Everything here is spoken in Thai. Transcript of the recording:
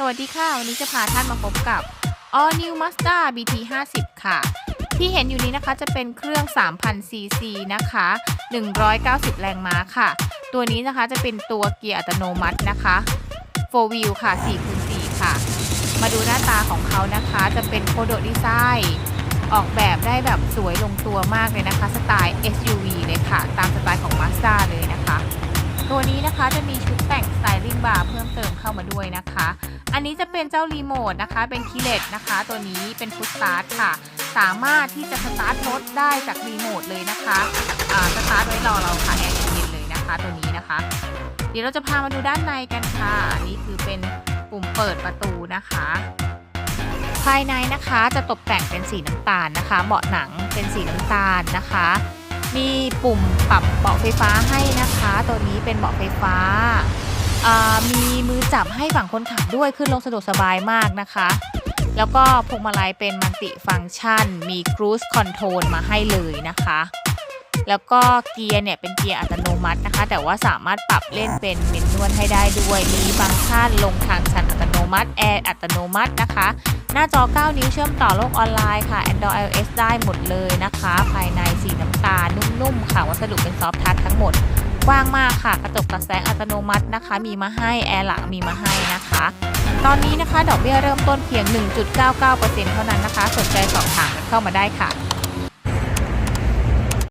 สวัสดีค่ะ วันนี้จะพาท่านมาพบกับ All New Mazda BT 50ค่ะ ที่เห็นอยู่นี้นะคะจะเป็นเครื่อง 3,000 cc นะคะ 190 แรงม้าค่ะ ตัวนี้นะคะจะเป็นตัวเกียร์อัตโนมัตินะคะ 4 wheel ค่ะ4คูณ4ค่ะ มาดูหน้าตาของเขานะคะจะเป็นโคโดดีไซน์ ออกแบบได้แบบสวยลงตัวมากเลยนะคะ สไตล์ s ตัวนี้นะคะจะมีชุดแต่งสไตลิ่งบาร์เพิ่มเติมเข้ามาด้วยนะคะ อันนี้จะเป็นเจ้ารีโมทนะคะ เป็นคีเลสนะคะ ตัวนี้เป็นฟุตสตาร์ทค่ะ สามารถที่จะสตาร์ทรถได้จากรีโมทเลยนะคะสตาร์ทไว้รอเราค่ะแอร์เย็นเลยนะคะตัวนี้นะคะ เดี๋ยวเราจะพามาดูด้านในกันค่ะ อันนี้คือเป็นปุ่มเปิดประตูนะคะ ภายในนะคะจะตกแต่งเป็นสีน้ำตาลนะคะ เบาะหนังเป็นสีน้ำตาลนะคะ มีปุ่มปรับเบาะไฟฟ้าให้นะคะ ตัวนี้เป็นเบาะไฟฟ้า มีมือจับให้ฝั่งคนขับด้วยขึ้นลงสะดวกสบายมากนะคะ แล้วก็พวงมาลัยเป็นมัลติฟังก์ชัน มีครู i คอนโทรลมาให้เลยนะคะ แล้วก็เกียร์เนี่ยเป็นเกียร์อัตโนมัตินะคะ แต่ว่าสามารถปรับเล่นเป็นเมนนวลให้ได้ด้วย มีฟังก์ชันลงทางชันอัตโนมัติแอร์อัตโนมัตินะคะ หน้าจอ 9 นิ้วเชื่อมต่อโลกออนไลน์ค่ะ Android iOS ได้หมดเลยนะคะ ภายในสีน้ำตาล ค่ะ วัสดุเป็นซอฟทัชทั้งหมด กว้างมากค่ะ กระจกตัดแสงอัตโนมัตินะคะ มีมาให้แอร์หลังมีมาให้นะคะ ตอนนี้นะคะ ดอกเบี้ยเริ่มต้นเพียง 1.99%เท่านั้นนะคะ สนใจสอบถามเข้ามาได้ค่ะ